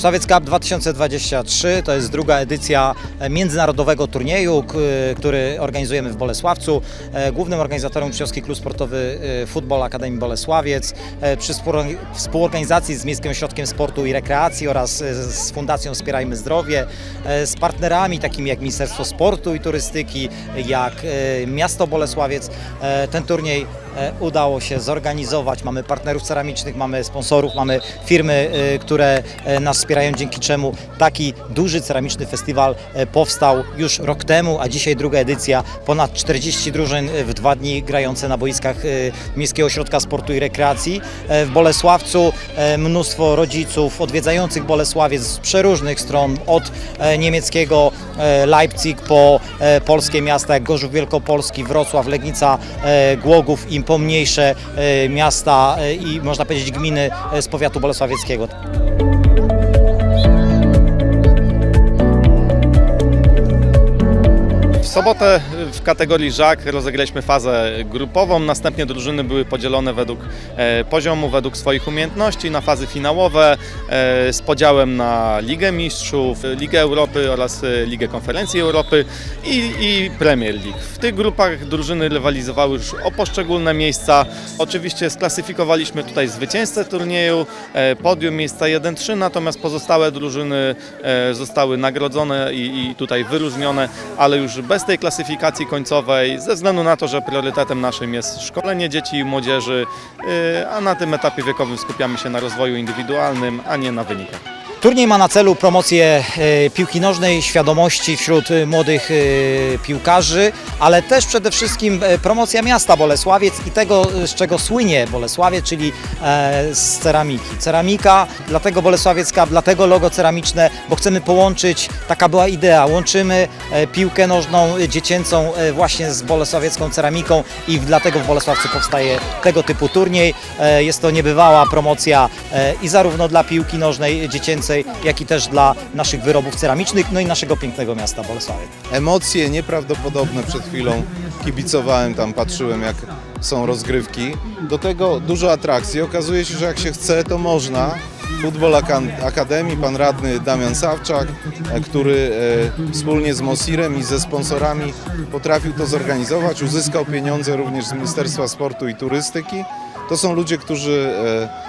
Bolesławiec Cup 2023 to jest druga edycja międzynarodowego turnieju, k- który organizujemy w Bolesławcu. E, Głównym organizatorem uczniowski klub sportowy e, Futbol Akademii Bolesławiec e, przy współorga- współorganizacji z Miejskim Ośrodkiem Sportu i Rekreacji oraz e, z Fundacją Wspierajmy Zdrowie, e, z partnerami takimi jak Ministerstwo Sportu i Turystyki, jak e, Miasto Bolesławiec. E, Ten turniej e, udało się zorganizować. Mamy partnerów ceramicznych, mamy sponsorów, mamy firmy, e, które e, nas wspierają, dzięki czemu taki duży ceramiczny festiwal e, powstał już rok temu, a dzisiaj druga edycja. Ponad 40 drużyn e, w dwa dni grające na boiskach e, Miejskiego Ośrodka Sportu i Rekreacji. E, W Bolesławcu e, mnóstwo rodziców odwiedzających Bolesławiec z przeróżnych stron, od e, niemieckiego e, Leipzig po e, polskie miasta jak Gorzów Wielkopolski, Wrocław, Legnica, e, Głogów i pomniejsze e, miasta e, i można powiedzieć gminy e, z powiatu bolesławieckiego. W sobotę w kategorii żak rozegraliśmy fazę grupową, następnie drużyny były podzielone według e, poziomu, według swoich umiejętności na fazy finałowe e, z podziałem na Ligę Mistrzów, Ligę Europy oraz e, Ligę Konferencji Europy i, i Premier League. W tych grupach drużyny rywalizowały już o poszczególne miejsca. Oczywiście sklasyfikowaliśmy tutaj zwycięzcę turnieju, podium miejsca 1-3, natomiast pozostałe drużyny zostały nagrodzone i, i tutaj wyróżnione, ale już bez tej klasyfikacji końcowej, ze względu na to, że priorytetem naszym jest szkolenie dzieci i młodzieży, y, a na tym etapie wiekowym skupiamy się na rozwoju indywidualnym, a nie na wynikach. Turniej ma na celu promocję e, piłki nożnej, świadomości wśród e, młodych e, piłkarzy, ale też przede wszystkim promocja miasta Bolesławiec i tego, z czego słynie Bolesławiec, czyli z ceramiki. Ceramika, dlatego Bolesławiec Cup, dlatego logo ceramiczne, bo chcemy połączyć, taka była idea, łączymy piłkę nożną dziecięcą właśnie z bolesławiecką ceramiką i dlatego w Bolesławcu powstaje tego typu turniej. Jest to niebywała promocja i zarówno dla piłki nożnej dziecięcej, jak i też dla naszych wyrobów ceramicznych, no i naszego pięknego miasta Bolesławiec. emocje nieprawdopodobne przed chwilą. Kibicowałem tam, patrzyłem jak są rozgrywki. Do tego dużo atrakcji. Okazuje się, że jak się chce, to można. Futbol Aka- Akademii, pan radny Damian Sawczak, e, który e, wspólnie z Mosirem i ze sponsorami potrafił to zorganizować. Uzyskał pieniądze również z Ministerstwa Sportu i Turystyki. To są ludzie, którzy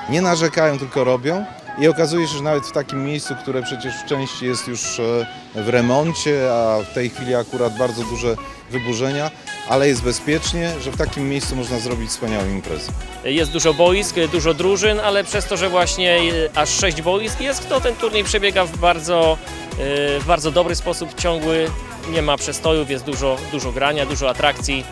e, nie narzekają, tylko robią. I okazuje się, że nawet w takim miejscu, które przecież w części jest już e, w remoncie, a w tej chwili akurat bardzo duże wyburzenia, ale jest bezpiecznie, że w takim miejscu można zrobić wspaniałą imprezę. Jest dużo boisk, dużo drużyn, ale przez to, że właśnie e, aż sześć boisk jest, to ten turniej przebiega w bardzo, e, w bardzo dobry sposób, ciągły, nie ma przestojów, jest dużo, dużo grania, dużo atrakcji,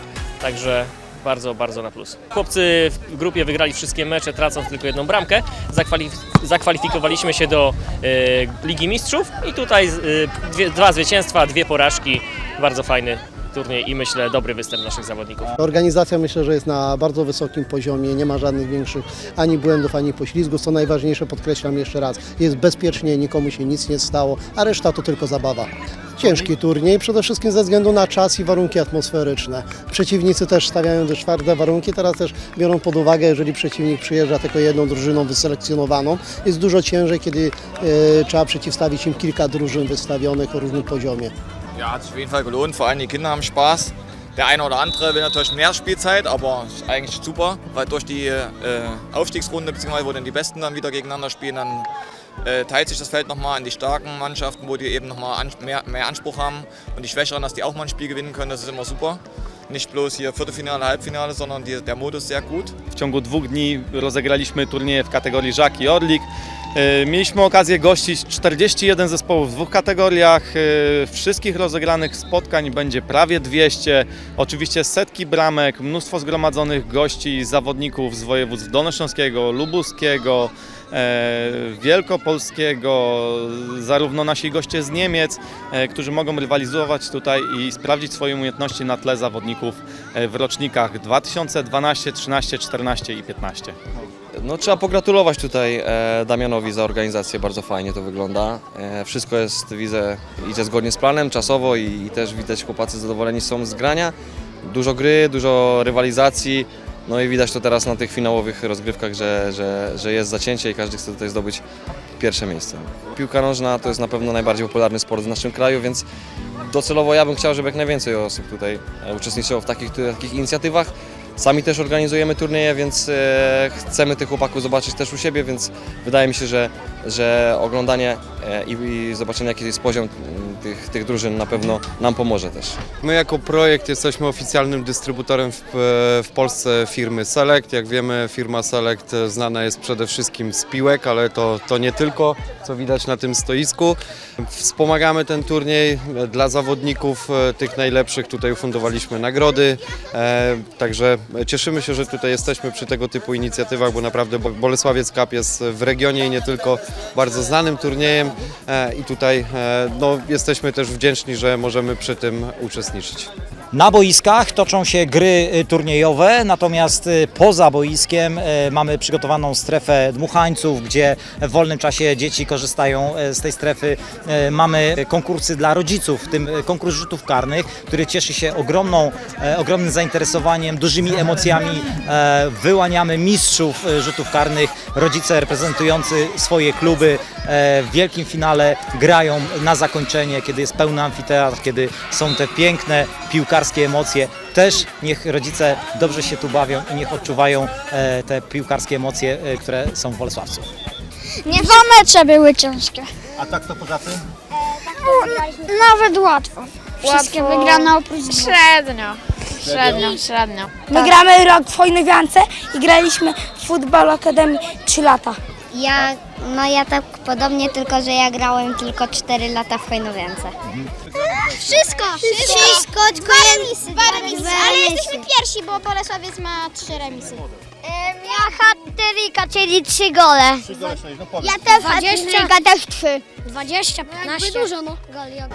także bardzo, bardzo na plus. Chłopcy w grupie wygrali wszystkie mecze, tracąc tylko jedną bramkę. Zakwalif- zakwalifikowaliśmy się do e, Ligi Mistrzów i tutaj e, dwie, dwa zwycięstwa, dwie porażki, bardzo fajny turniej i myślę dobry występ naszych zawodników. Organizacja myślę, że jest na bardzo wysokim poziomie, nie ma żadnych większych ani błędów, ani poślizgów. Co najważniejsze, podkreślam jeszcze raz, jest bezpiecznie, nikomu się nic nie stało, a reszta to tylko zabawa. Ciężki turniej, przede wszystkim ze względu na czas i warunki atmosferyczne. Przeciwnicy też stawiają dość twarde warunki, teraz też biorą pod uwagę, jeżeli przeciwnik przyjeżdża tylko jedną drużyną wyselekcjonowaną, jest dużo ciężej, kiedy e, trzeba przeciwstawić im kilka drużyn wystawionych o różnym poziomie. Ja, hat sich auf jeden Fall gelohnt. Vor allem die Kinder haben Spaß. Der eine oder andere will natürlich mehr Spielzeit, aber eigentlich super, weil durch die äh, Aufstiegsrunde, beziehungsweise wo dann die Besten dann wieder gegeneinander spielen, dann äh, teilt sich das Feld nochmal in die starken Mannschaften, wo die eben nochmal an, mehr, mehr Anspruch haben und die Schwächeren, dass die auch mal ein Spiel gewinnen können, das ist immer super. Nicht bloß hier Viertelfinale, Halbfinale, sondern die, der Modus sehr gut. W ciągu dwóch dni rozegraliśmy turnieje w kategorii żak i orlik. E, Mieliśmy okazję gościć 41 zespołów w dwóch kategoriach. E, Wszystkich rozegranych spotkań będzie prawie 200. Oczywiście setki bramek, mnóstwo zgromadzonych gości, zawodników z województw Dolnośląskiego, Lubuskiego, wielkopolskiego, zarówno nasi goście z Niemiec, e, którzy mogą rywalizować tutaj i sprawdzić swoje umiejętności na tle zawodników e, w rocznikach 2012, 13, 14 i 15. No trzeba pogratulować tutaj e, Damianowi za organizację, bardzo fajnie to wygląda. E, wszystko jest, widzę, idzie zgodnie z planem czasowo i, i też widać chłopacy zadowoleni są z grania. Dużo gry, dużo rywalizacji, no i widać to teraz na tych finałowych rozgrywkach, że, że, że jest zacięcie i każdy chce tutaj zdobyć pierwsze miejsce. Piłka nożna to jest na pewno najbardziej popularny sport w naszym kraju, więc docelowo ja bym chciał, żeby jak najwięcej osób tutaj e, uczestniczyło w takich, takich inicjatywach. Sami też organizujemy turnieje, więc e, chcemy tych chłopaków zobaczyć też u siebie, więc wydaje mi się, że, że oglądanie i, zobaczenie jaki jest poziom tych, tych drużyn na pewno nam pomoże też. My jako projekt jesteśmy oficjalnym dystrybutorem w, w Polsce firmy Select. Jak wiemy firma Select znana jest przede wszystkim z piłek, ale to, to nie tylko, co widać na tym stoisku. Wspomagamy ten turniej dla zawodników e, tych najlepszych. Tutaj ufundowaliśmy nagrody, e, także cieszymy się, że tutaj jesteśmy przy tego typu inicjatywach, bo naprawdę Bo- Bolesławiec Cup jest w regionie i nie tylko bardzo znanym turniejem i tutaj e, no, jesteśmy też wdzięczni, że możemy przy tym uczestniczyć. Na boiskach toczą się gry y, turniejowe, natomiast y, poza boiskiem y, mamy przygotowaną strefę dmuchańców, gdzie w wolnym czasie dzieci korzystają z tej strefy. Mamy konkursy dla rodziców, w tym konkurs rzutów karnych, który cieszy się ogromną, ogromnym zainteresowaniem, dużymi emocjami. Wyłaniamy mistrzów rzutów karnych, rodzice reprezentujący swoje kluby w wielkim finale grają na zakończenie, kiedy jest pełny amfiteatr, kiedy są te piękne piłkarskie emocje. Też niech rodzice dobrze się tu bawią i niech odczuwają e, te piłkarskie emocje, e, które są w Bolesławcu. Nie Dwa mecze były ciężkie. A tak to poza tym? Nawet łatwo. Wszystkie wygrane oprócz dwóch. Średnio. Średnio, średnio. My gramy rok w Hojnowiance i graliśmy w Futbol Akademii 3 lata. Ja, no ja tak podobnie, tylko że ja grałem tylko 4 lata w Hojnowiance. Wszystko! Wszystko, tylko remisy. Dwa remisy, ale jesteśmy pierwsi, bo Bolesławiec ma trzy remisy. Ja hatterika, czyli 3 gole. Ja też hatterika, też 3. 20, 15. dużo, no.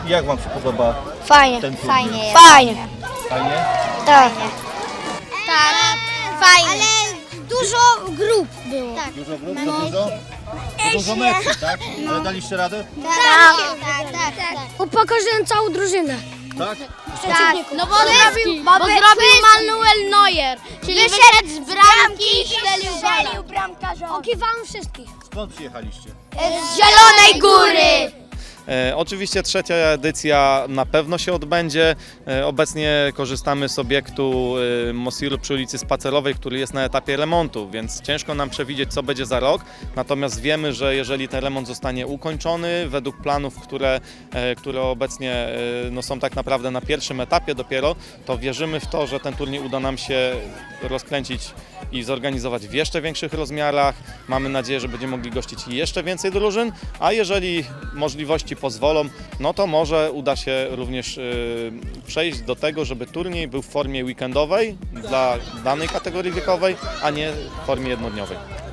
Jak Wam się podoba? Fajnie, Ten turniej. fajnie jest. Fajnie. Fajnie? Tak. Tak, Fajnie. ale dużo grup było. Tak. Dużo grup, to dużo? To dużo meczów, tak? Ale daliście radę? Tak, tak, tak. tak. Upokorzyłem całą drużynę. Tak? Przeciwników. No bo zrobił, bo zrobił Manuel Neuer, czyli wyszedł z bramki i strzelił bramkarza. Okiwałem wszystkich. Skąd przyjechaliście? Z Zielonej Góry! E, oczywiście trzecia edycja na pewno się odbędzie. E, obecnie korzystamy z obiektu e, Mosiru przy ulicy Spacerowej, który jest na etapie remontu, więc ciężko nam przewidzieć, co będzie za rok. Natomiast wiemy, że jeżeli ten remont zostanie ukończony według planów, które, które obecnie no, są tak naprawdę na pierwszym etapie dopiero, to wierzymy w to, że ten turniej uda nam się rozkręcić i zorganizować w jeszcze większych rozmiarach. Mamy nadzieję, że będziemy mogli gościć jeszcze więcej drużyn, a jeżeli możliwości pozwolą, no to może uda się również y, przejść do tego, żeby turniej był w formie weekendowej dla danej kategorii wiekowej, a nie w formie jednodniowej.